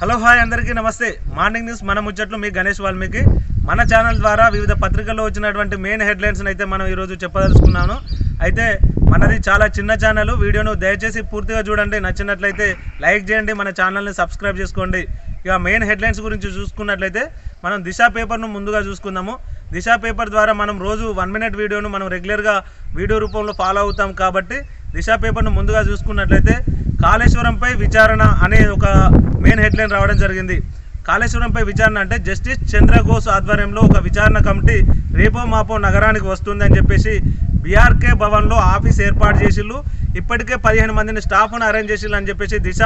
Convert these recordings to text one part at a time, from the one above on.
Hello hi అందరికీ నమస్తే. Morning news మన ముచ్చట్లు మీ గణేష్ వాల్మీకి. మన ఛానల్ ద్వారా వివిధ పత్రికల్లో వచ్చినటువంటి మెయిన్ హెడ్లైన్స్ని అయితే మనం ఈరోజు చెప్పదలుచుకున్నాను. అయితే మనది చాలా చిన్న ఛానల్. వీడియోను దయచేసి పూర్తిగా చూడండి. నచ్చినట్లయితే లైక్ చేయండి. మన ఛానల్ని సబ్స్క్రైబ్ చేసుకోండి. ఇక మెయిన్ హెడ్లైన్స్ గురించి చూసుకున్నట్లయితే మనం దిశ పేపర్ను ముందుగా చూసుకుందాము. దిశ పేపర్ ద్వారా మనం రోజు వన్ మినిట్ వీడియోను మనం రెగ్యులర్గా వీడియో రూపంలో ఫాలో అవుతాం కాబట్టి దిశ పేపర్ను ముందుగా చూసుకున్నట్లయితే కాళేశ్వరంపై విచారణ అనే ఒక మెయిన్ హెడ్లైన్ రావడం జరిగింది. కాళేశ్వరంపై విచారణ అంటే జస్టిస్ చంద్రఘోష్ ఆధ్వర్యంలో ఒక విచారణ కమిటీ రేపో మాపో నగరానికి వస్తుందని చెప్పేసి బీఆర్కే భవన్లో ఆఫీస్ ఏర్పాటు చేసిళ్ళు. ఇప్పటికే పదిహేను మందిని స్టాఫ్ను అరేంజ్ చేసిళ్ళు అని చెప్పేసి దిశ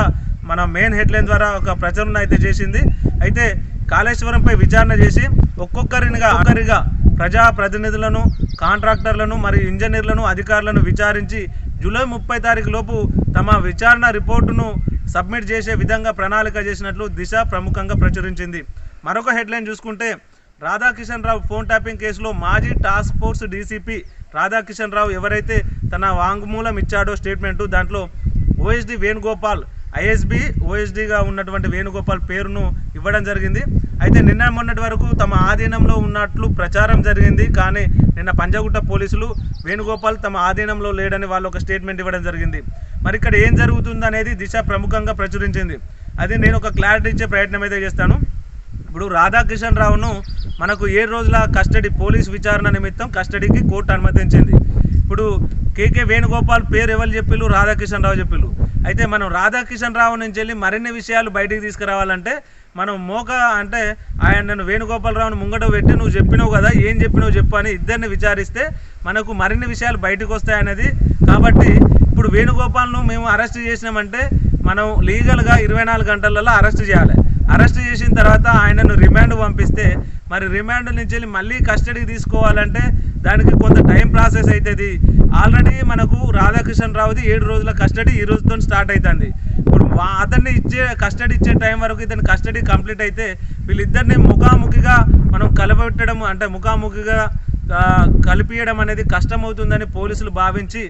మన మెయిన్ హెడ్లైన్ ద్వారా ఒక ప్రచురణ అయితే చేసింది. అయితే కాళేశ్వరంపై విచారణ చేసి ఒక్కొక్కరినిగా ఒక్కరిగా ప్రజా ప్రతినిధులను కాంట్రాక్టర్లను మరియు ఇంజనీర్లను అధికారులను విచారించి జూలై ముప్పై తారీఖు లోపు తమ విచారణ రిపోర్టును సబ్మిట్ చేసే విధంగా ప్రణాళిక చేసినట్లు దిశ ప్రముఖంగా ప్రచురించింది. మరొక హెడ్లైన్ చూసుకుంటే రాధాకిషన్ రావు ఫోన్ ట్యాపింగ్ కేసులో మాజీ task force DCP Radhakishan Rao ఎవరైతే తన వాంగ్మూలం ఇచ్చాడో స్టేట్మెంటు దాంట్లో ఓఎస్డి వేణుగోపాల్ ఐఎస్బి ఓఎస్డిగా ఉన్నటువంటి వేణుగోపాల్ పేరును ఇవ్వడం జరిగింది. అయితే నిన్న మొన్నటి వరకు తమ ఆధీనంలో ఉన్నట్లు ప్రచారం జరిగింది. కానీ నిన్న పంజగుట్ట పోలీసులు వేణుగోపాల్ తమ ఆధీనంలో లేడని వాళ్ళు ఒక స్టేట్మెంట్ ఇవ్వడం జరిగింది. మరి ఇక్కడ ఏం జరుగుతుంది అనేది దిశ ప్రముఖంగా ప్రచురించింది. అది నేను ఒక క్లారిటీ ఇచ్చే ప్రయత్నం అయితే చేస్తాను. ఇప్పుడు రాధాకిషన్ రావును మనకు ఏడు రోజుల కస్టడీ పోలీస్ విచారణ నిమిత్తం కస్టడీకి కోర్టు అనుమతించింది. ఇప్పుడు కేకే వేణుగోపాల్ పేరు ఎవరు చెప్పిళ్ళు రాధాకిషన్ రావు చెప్పిళ్ళు అయితే మనం రాధాకిషన్ రావు నుంచి వెళ్ళి మరిన్ని విషయాలు బయటికి తీసుకురావాలంటే మనం మోక అంటే ఆయన నన్ను వేణుగోపాలరావుని ముంగట పెట్టి నువ్వు చెప్పినావు కదా ఏం చెప్పినావు చెప్పు అని ఇద్దరిని విచారిస్తే మనకు మరిన్ని విషయాలు బయటకు వస్తాయనేది కాబట్టి ఇప్పుడు వేణుగోపాల్ను మేము అరెస్ట్ చేసినామంటే మనం లీగల్గా ఇరవై నాలుగు గంటలలో అరెస్ట్ చేయాలి. అరెస్ట్ చేసిన తర్వాత ఆయనను రిమాండ్ పంపిస్తే మరి రిమాండ్ నుంచి వెళ్ళి మళ్ళీ కస్టడీకి తీసుకోవాలంటే దానికి కొంత టైం ప్రాసెస్ అవుతుంది. ఆల్రెడీ మనకు రాధాకృష్ణ రావుది ఏడు రోజుల కస్టడీ ఈ రోజుతో స్టార్ట్ అవుతుంది ఇప్పుడు మా అతన్ని ఇచ్చే కస్టడీ ఇచ్చే టైం వరకు ఇతని కస్టడీ కంప్లీట్ అయితే వీళ్ళిద్దరిని ముఖాముఖిగా మనం కలపెట్టడం అంటే ముఖాముఖిగా కలిపియడం అనేది కష్టమవుతుందని పోలీసులు భావించి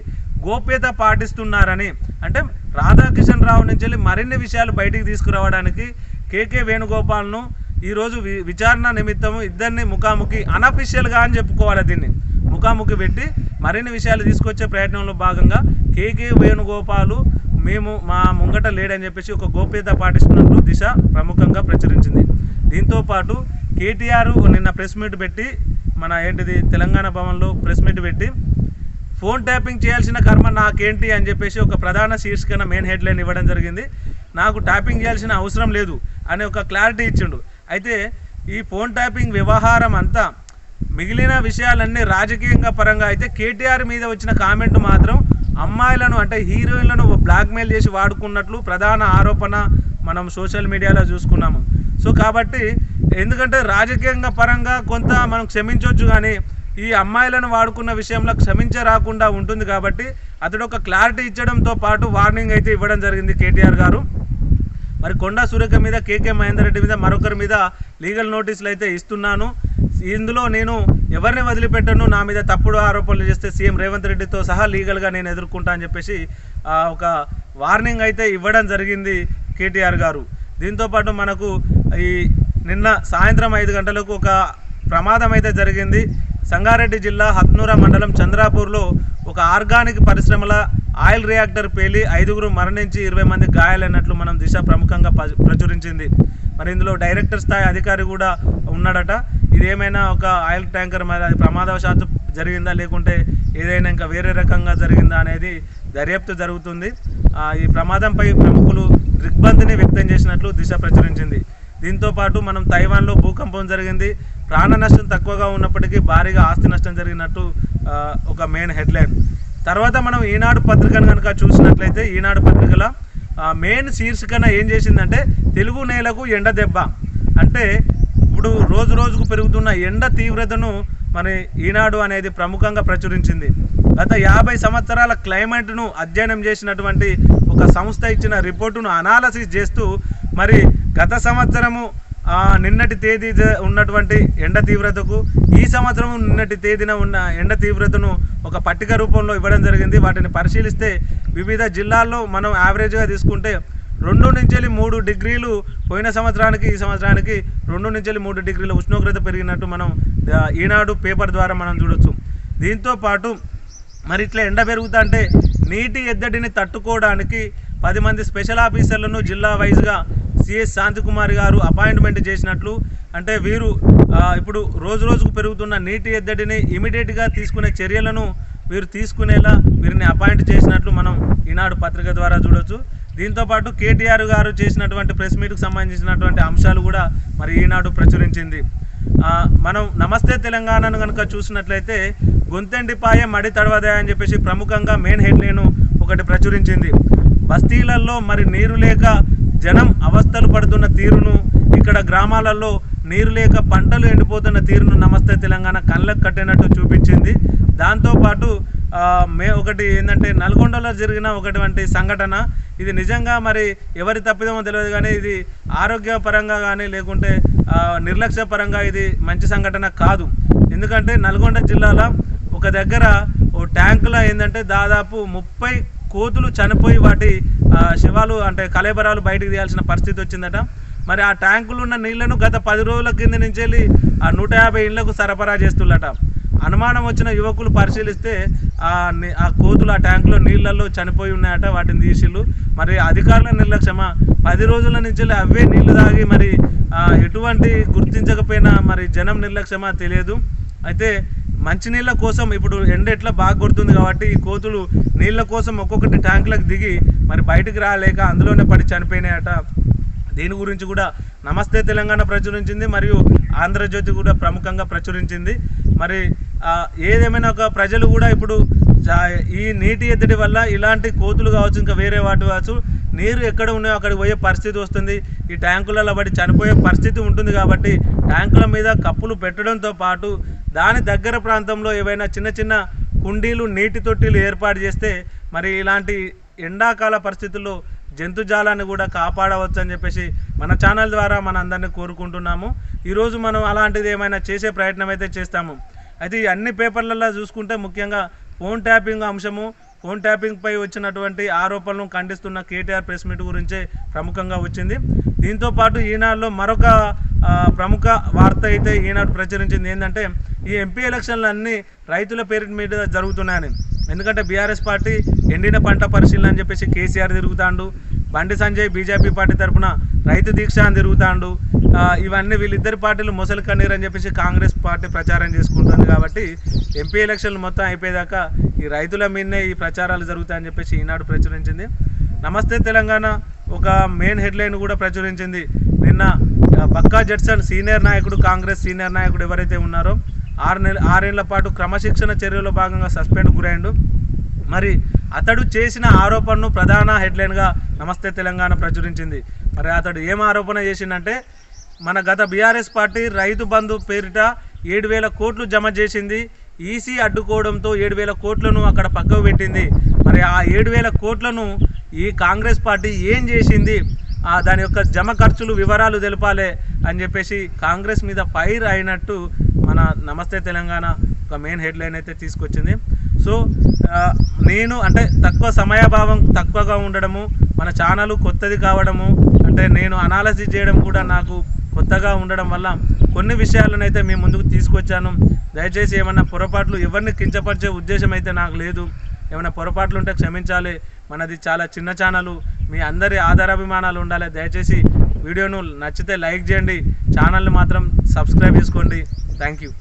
గోప్యత పాటిస్తున్నారని అంటే రాధాకిషన్ రావు నుంచి వెళ్ళి మరిన్ని విషయాలు బయటికి తీసుకురావడానికి కేకే వేణుగోపాల్ను ఈరోజు వి విచారణ నిమిత్తము ఇద్దరిని ముఖాముఖి అనఫిషియల్గా అని చెప్పుకోవాలి దీన్ని. ముఖాముఖి పెట్టి మరిన్ని విషయాలు తీసుకొచ్చే ప్రయత్నంలో భాగంగా కేకే వేణుగోపాలు మేము మా ముంగట లేడని చెప్పేసి ఒక గోప్యత పాటిస్తున్నట్లు దిశ ప్రముఖంగా ప్రచురించింది. దీంతో పాటు కేటీఆర్ నిన్న ప్రెస్ మీట్ పెట్టి మన ఏంటిది తెలంగాణ భవన్లో ప్రెస్ మీట్ పెట్టి ఫోన్ ట్యాపింగ్ చేయాల్సిన కర్మ నాకేంటి? అని చెప్పేసి ఒక ప్రధాన శీర్షికన మెయిన్ హెడ్లైన్ ఇవ్వడం జరిగింది. నాకు ట్యాపింగ్ చేయాల్సిన అవసరం లేదు అనే ఒక క్లారిటీ ఇచ్చిండు. అయితే ఈ ఫోన్ ట్యాపింగ్ వ్యవహారం అంతా మిగిలిన విషయాలన్నీ రాజకీయంగా పరంగా అయితే కేటీఆర్ మీద వచ్చిన కామెంట్ మాత్రం అమ్మాయిలను అంటే హీరోయిన్లను బ్లాక్మెయిల్ చేసి వాడుకున్నట్లు ప్రధాన ఆరోపణ మనం సోషల్ మీడియాలో చూసుకున్నాము. సో కాబట్టి ఎందుకంటే రాజకీయంగా పరంగా కొంత మనం క్షమించవచ్చు కానీ ఈ అమ్మాయిలను వాడుకున్న విషయంలో క్షమించే రాకుండా ఉంటుంది కాబట్టి అతడు ఒక క్లారిటీ ఇచ్చడంతో పాటు వార్నింగ్ అయితే ఇవ్వడం జరిగింది కేటీఆర్ గారు. మరి కొండా సురేఖ మీద కేకే మహేందర్ రెడ్డి మీద మరొకరి మీద లీగల్ నోటీసులు అయితే ఇస్తున్నాను. ఇందులో నేను ఎవరిని వదిలిపెట్టను? నా మీద తప్పుడు ఆరోపణలు చేస్తే సీఎం రేవంత్ రెడ్డితో సహా లీగల్గా నేను ఎదుర్కొంటా అని చెప్పేసి ఒక వార్నింగ్ అయితే ఇవ్వడం జరిగింది కేటీఆర్ గారు. దీంతోపాటు మనకు ఈ నిన్న సాయంత్రం ఐదు గంటలకు ఒక ప్రమాదం అయితే జరిగింది. సంగారెడ్డి జిల్లా హత్నూర మండలం చంద్రాపూర్లో ఒక ఆర్గానిక్ పరిశ్రమల ఆయిల్ రియాక్టర్ పేలి ఐదుగురు మరణించి ఇరవై మంది గాయాలైనట్లు మనం దిశ ప్రముఖంగా ప్రచురించింది. మరి ఇందులో డైరెక్టర్ స్థాయి అధికారి కూడా ఉన్నాడట. ఇదేమైనా ఒక ఆయిల్ ట్యాంకర్ మీద ప్రమాదవశాత్తు జరిగిందా? లేకుంటే ఏదైనా ఇంకా వేరే రకంగా జరిగిందా అనేది దర్యాప్తు జరుగుతుంది. ఈ ప్రమాదంపై ప్రముఖులు దిగ్బంతిని వ్యక్తం చేసినట్లు దిశ ప్రచురించింది. దీంతో పాటు మనం తైవాన్లో భూకంపం జరిగింది. ప్రాణ నష్టం తక్కువగా ఉన్నప్పటికీ భారీగా ఆస్తి నష్టం జరిగినట్టు ఒక మెయిన్ హెడ్లైన్. తర్వాత మనం ఈనాడు పత్రికను కనుక చూసినట్లయితే ఈనాడు పత్రికల మెయిన్ శీర్షికన ఏం చేసిందంటే తెలుగు నేలకు ఎండ దెబ్బ. అంటే ఇప్పుడు రోజు రోజుకు పెరుగుతున్న ఎండ తీవ్రతను మరి ఈనాడు అనేది ప్రముఖంగా ప్రచురించింది. గత యాభై సంవత్సరాల క్లైమేట్ను అధ్యయనం చేసినటువంటి ఒక సంస్థ ఇచ్చిన రిపోర్టును అనాలసిస్ చేస్తూ మరి గత సంవత్సరము నిన్నటి తేదీ ఉన్నటువంటి ఎండ తీవ్రతకు ఈ సంవత్సరం నిన్నటి తేదీన ఉన్న ఎండ తీవ్రతను ఒక పట్టిక రూపంలో ఇవ్వడం జరిగింది. వాటిని పరిశీలిస్తే వివిధ జిల్లాల్లో మనం యావరేజ్గా తీసుకుంటే రెండు నుంచి మూడు డిగ్రీలు పోయిన సంవత్సరానికి ఈ సంవత్సరానికి రెండు నుంచి మూడు డిగ్రీల ఉష్ణోగ్రత పెరిగినట్టు మనం ఈనాడు పేపర్ ద్వారా మనం చూడొచ్చు. దీంతో పాటు మరి ఇట్లా ఎండ పెరుగుతా అంటే నీటి ఎద్దడిని తట్టుకోవడానికి పది మంది స్పెషల్ ఆఫీసర్లను జిల్లా వైజ్గా సిఎస్ శాంతికుమార్ గారు అపాయింట్మెంట్ చేసినట్లు అంటే వీరు ఇప్పుడు రోజు రోజుకు పెరుగుతున్న నీటి ఎద్దడిని ఇమీడియట్గా తీసుకునే చర్యలను వీరు తీసుకునేలా వీరిని అపాయింట్ చేసినట్లు మనం ఈనాడు పత్రిక ద్వారా చూడొచ్చు. దీంతో పాటు కేటీఆర్ గారు చేసినటువంటి ప్రెస్ మీట్కు సంబంధించినటువంటి అంశాలు కూడా మరి ఈనాడు ప్రచురించింది. మనం నమస్తే తెలంగాణను కనుక చూసినట్లయితే గొంతెండిపాయే మడి తడవదే అని చెప్పేసి ప్రముఖంగా మెయిన్ హెడ్లైన్ ఒకటి ప్రచురించింది. బస్తీలలో మరి నీరు లేక జనం అవస్థలు పడుతున్న తీరును ఇక్కడ గ్రామాలలో నీరు లేక పంటలు ఎండిపోతున్న తీరును నమస్తే తెలంగాణ కళ్ళకు కట్టినట్టు చూపించింది. దాంతోపాటు మే ఒకటి ఏంటంటే నల్గొండలో జరిగిన ఒకటువంటి సంఘటన. ఇది నిజంగా మరి ఎవరి తప్పిదమో తెలియదు కానీ ఇది ఆరోగ్యపరంగా కానీ లేకుంటే నిర్లక్ష్యపరంగా నిర్లక్ష్య పరంగా ఇది మంచి సంఘటన కాదు. ఎందుకంటే నల్గొండ జిల్లాలో ఒక దగ్గర ఓ ట్యాంకులో ఏంటంటే దాదాపు ముప్పై కోతులు చనిపోయి వాటి శవాలు అంటే కలేబరాలు బయటకు తీయాల్సిన పరిస్థితి వచ్చిందట. మరి ఆ ట్యాంకులు ఉన్న నీళ్ళను గత పది రోజుల కింద నుంచి వెళ్ళి ఆ నూట యాభై ఇళ్ళకు సరఫరా చేస్తున్నట. అనుమానం వచ్చిన యువకులు పరిశీలిస్తే ఆ ఆ కోతులు ఆ ట్యాంకులో నీళ్ళల్లో చనిపోయి ఉన్నాయట వాటిని తీసిళ్ళు. మరి అధికారుల నిర్లక్ష్యమా? పది రోజుల నుంచి అవే నీళ్ళు తాగి మరి ఎటువంటి గుర్తించకపోయినా మరి జనం నిర్లక్ష్యమా తెలియదు. అయితే మంచినీళ్ళ కోసం ఇప్పుడు ఎండ ఎట్లా బాగా కొడుతుంది కాబట్టి ఈ కోతులు నీళ్ళ కోసం ఒక్కొక్కటి ట్యాంకులకు దిగి మరి బయటికి రాలేక అందులోనే పడి చనిపోయినాయట. దీని గురించి కూడా నమస్తే తెలంగాణ ప్రచురించింది మరియు ఆంధ్రజ్యోతి కూడా ప్రముఖంగా ప్రచురించింది. మరి ఏదేమైనా ఒక ప్రజలు కూడా ఇప్పుడు జా- ఈ నీటి ఎద్దడి వల్ల ఇలాంటి కోతులు కావచ్చు ఇంకా వేరే వాటి కావచ్చు నీరు ఎక్కడ ఉన్నాయో అక్కడికి పోయే పరిస్థితి వస్తుంది. ఈ ట్యాంకులలో పడి చనిపోయే పరిస్థితి ఉంటుంది కాబట్టి ట్యాంకుల మీద కప్పులు పెట్టడంతో పాటు దాని దగ్గర ప్రాంతంలో ఏవైనా చిన్న చిన్న కుండీలు నీటి తొట్టిలు ఏర్పాటు చేస్తే మరి ఇలాంటి ఎండాకాల పరిస్థితుల్లో జంతుజాలాన్ని కూడా కాపాడవచ్చు అని చెప్పేసి మన ఛానల్ ద్వారా మన అందరినీ కోరుకుంటున్నాము. ఈరోజు మనం అలాంటిది ఏమైనా చేసే ప్రయత్నం అయితే చేస్తాము. అయితే అన్ని పేపర్లలో చూసుకుంటే ముఖ్యంగా ఫోన్ ట్యాపింగ్ అంశము ఫోన్ ట్యాపింగ్పై వచ్చినటువంటి ఆరోపణలను ఖండిస్తున్న కేటీఆర్ ప్రెస్ మీట్ గురించే ప్రముఖంగా వచ్చింది. దీంతో పాటు ఈనాడులో మరొక ప్రముఖ వార్త అయితే ఈనాడు ప్రచురించింది. ఏంటంటే ఈ ఎంపీ ఎలక్షన్లు అన్నీ రైతుల పేరు మీద జరుగుతున్నాయని. ఎందుకంటే బీఆర్ఎస్ పార్టీ ఎండిన పంట పరిశీలన అని చెప్పేసి కేసీఆర్ తిరుగుతాండు. బండి సంజయ్ బీజేపీ పార్టీ తరఫున రైతు దీక్ష అని తిరుగుతాండు ఇవన్నీ వీళ్ళిద్దరి పార్టీలు మొసలి కన్నీరు అని చెప్పేసి కాంగ్రెస్ పార్టీ ప్రచారం చేసుకుంటుంది కాబట్టి ఎంపీ ఎలక్షన్లు మొత్తం అయిపోయేదాకా ఈ రైతుల మీదనే ఈ ప్రచారాలు జరుగుతాయని చెప్పేసి ఈనాడు ప్రచురించింది. నమస్తే తెలంగాణ ఒక మెయిన్ హెడ్లైన్ కూడా ప్రచురించింది. నిన్న బక్కా జడ్సన్ సీనియర్ నాయకుడు కాంగ్రెస్ సీనియర్ నాయకుడు ఎవరైతే ఉన్నారో ఆరు నెల ఆరేళ్ళ పాటు క్రమశిక్షణ చర్యలో భాగంగా సస్పెండ్ గురైండు. మరి అతడు చేసిన ఆరోపణను ప్రధాన హెడ్లైన్గా నమస్తే తెలంగాణ ప్రచురించింది. మరి అతడు ఏం ఆరోపణ చేసిందంటే మన గత బీఆర్ఎస్ పార్టీ రైతు బంధు పేరిట ఏడు వేల కోట్లు జమ చేసింది. ఈసీ అడ్డుకోవడంతో ఏడు వేల కోట్లను అక్కడ పక్కకు పెట్టింది. మరి ఆ ఏడు వేల కోట్లను ఈ కాంగ్రెస్ పార్టీ ఏం చేసింది? ఆ దాని యొక్క జమ ఖర్చులు వివరాలు తెలపాలి అని చెప్పేసి కాంగ్రెస్ మీద ఫైర్ అయినట్టు మన నమస్తే తెలంగాణ ఒక మెయిన్ హెడ్లైన్ అయితే తీసుకొచ్చింది. సో నేను అంటే తక్కువ సమయభావం తక్కువగా ఉండడము మన ఛానల్ కొత్తది కావడము అంటే నేను అనాలసిస్ చేయడం కూడా నాకు కొత్తగా ఉండడం వల్ల కొన్ని విషయాలను అయితే మీ ముందుకు తీసుకొచ్చాను. దయచేసి ఏమన్నా పొరపాట్లు ఎవరిని కించపరిచే ఉద్దేశం అయితే నాకు లేదు. ఏమైనా పొరపాట్లు ఉంటే క్షమించాలి. మనది చాలా చిన్న ఛానల్ మీ అందరి ఆధారాభిమానాలు ఉండాలి. దయచేసి వీడియోను నచ్చితే లైక్ చేయండి. ఛానల్ని మాత్రం సబ్స్క్రైబ్ చేసుకోండి. Thank you